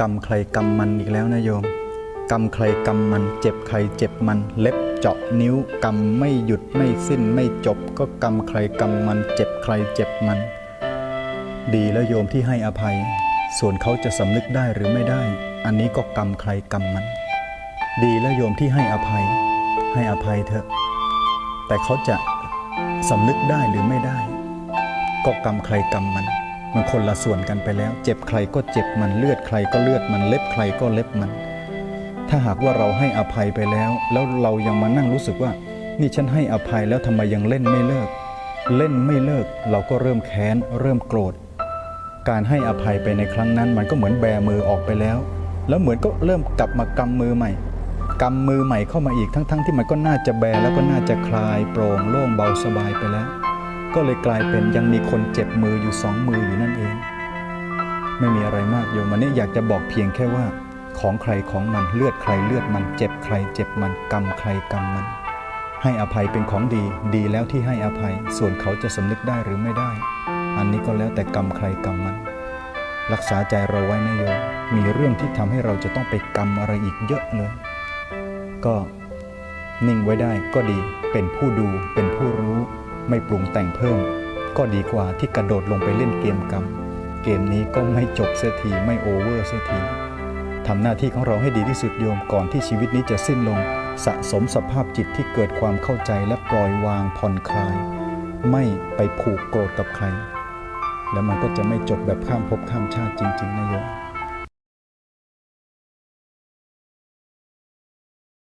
กรรมใครกรรมมันอีกแล้วนะโยม กรรมใครกรรมมัน เจ็บใครเจ็บมัน เล็บเจาะนิ้ว กรรมไม่หยุดไม่สิ้นไม่จบ ก็กรรมใครกรรมมัน เจ็บใครเจ็บมัน ดีแล้วโยมที่ให้อภัย ส่วนเขาจะสำนึกได้หรือไม่ได้ อันนี้ก็กรรมใครกรรมมัน ดีแล้วโยมที่ให้อภัย ให้อภัยเถอะ แต่เขาจะสำนึกได้หรือไม่ได้ ก็กรรมใครกรรมมัน มันคนละส่วนกันไปแล้ว เจ็บใครก็เจ็บมันเลือดใครก็เลือดมันเล็บใครก็เล็บมัน ถ้าหากว่าเราให้อภัยไปแล้ว แล้วเรายังมานั่งรู้สึกว่า นี่ฉันให้อภัยแล้วทำไมยังเล่นไม่เลิก เล่นไม่เลิก เราก็เริ่มแค้น เริ่มโกรธ การให้อภัยไปในครั้งนั้น มันก็เหมือนแบมือออกไปแล้ว แล้วเหมือนก็เริ่มกลับมากำมือใหม่กำมือใหม่เข้ามาอีกทั้งๆที่มันก็น่าจะแบแล้วก็น่าจะคลายโปร่งโล่งเบาสบายไปแล้ว ก็เลยกลายเป็นยังมีคนเจ็บมืออยู่สองมืออยู่นั่นเอง ไม่มีอะไรมากโยมวันนี้อยากจะบอกเพียงแค่ว่า ของใครของมันเลือดใครเลือดมันเจ็บใครเจ็บมันกรรมใครกรรมมัน ให้อภัยเป็นของดี ดีแล้วที่ให้อภัย ส่วนเขาจะสำนึกได้หรือไม่ได้ อันนี้ก็แล้วแต่กรรมใครกรรมมัน รักษาใจเราไว้นะโยมมีเรื่องที่ทำให้เราจะต้องไปกรรมอะไรอีกเยอะเลย ก็นิ่งไว้ได้ก็ดีเป็นผู้ดูเป็นผู้รู้ ไม่ปรุงแต่งเพิ่ม ก็ดีกว่าที่กระโดดลงไปเล่นเกมกรรม เกมนี้ก็ไม่จบเสียทีไม่โอเวอร์เสียทีทำหน้าที่ของเราให้ดีที่สุดโยมก่อนที่ชีวิตนี้จะสิ้นลง สะสมสภาพจิตที่เกิดความเข้าใจและปล่อยวางผ่อนคลาย ไม่ไปผูกโกรธกับใคร แล้วมันก็จะไม่จบแบบข้ามภพข้ามชาติจริงๆนะโยม